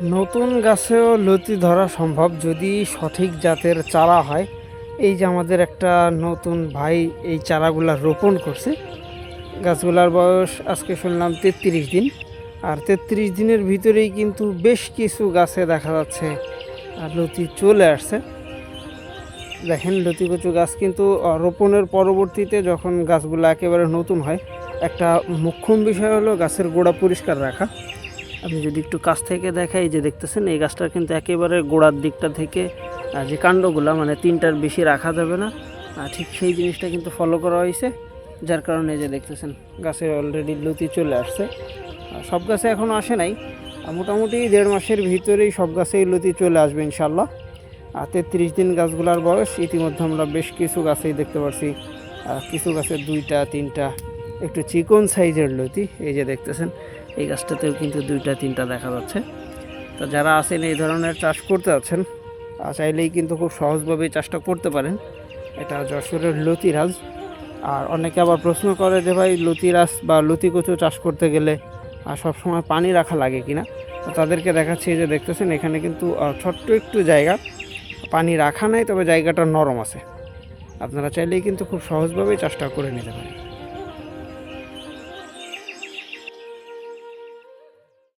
নতুন গাছেও লতি ধরা সম্ভব যদি সঠিক জাতের চারা হয়। এই যে আমাদের একটা নতুন ভাই এই চারাগুলা রোপণ করছে। গাছগুলার বয়স আজকে শুনলাম তেত্রিশ দিন। আর তেত্রিশ দিনের ভিতরেই কিন্তু বেশ কিছু গাছে দেখা যাচ্ছে, আর লতি চলে আসছে। দেখেন লতি কচু গাছ কিন্তু রোপণের পরবর্তীতে যখন গাছগুলো একেবারে নতুন হয়, একটা মুখ্যম বিষয় হলো গাছের গোড়া পরিষ্কার রাখা। আপনি যদি একটু কাছ থেকে দেখাই যে দেখতেছেন, এই গাছটার কিন্তু একেবারে গোড়ার দিকটা থেকে যে কাণ্ডগুলা মানে তিনটার বেশি রাখা যাবে না। ঠিক সেই জিনিসটা কিন্তু ফলো করা হয়েছে, যার কারণে যে দেখতেছেন, গাছে অলরেডি লতি চলে আসছে। সব গাছে এখনও আসে নাই। মোটামুটি দেড় মাসের ভিতরেই সব গাছেই লতি চলে আসবে ইনশাল্লাহ আর তেত্রিশ দিন গাছগুলার বয়স, ইতিমধ্যে আমরা বেশ কিছু গাছেই দেখতে পাচ্ছি কিছু গাছের দুইটা, তিনটা, একটু চিকন সাইজের লতি, এই যে দেখতেছেন। এই গাছটাতেও কিন্তু দুইটা, তিনটা দেখা যাচ্ছে। তো যারা আছেন, এই ধরনের চাষ করতে আছেন চাইলেই কিন্তু খুব সহজভাবেই চাষটা করতে পারেন। এটা যশোরের লতিরাজ। আর অনেকে আবার প্রশ্ন করে যে ভাই, লতিরাজ বা লতি কচু চাষ করতে গেলে আর সবসময় পানি রাখা লাগে কিনা? তো তাদেরকে দেখাচ্ছি যে দেখতেছেন, এখানে কিন্তু ছোট্ট একটু জায়গা। পানি রাখা নাই, তবে জায়গাটা নরম আছে। আপনারা চাইলেই কিন্তু খুব সহজভাবেই চাষটা করে নিতে পারেন।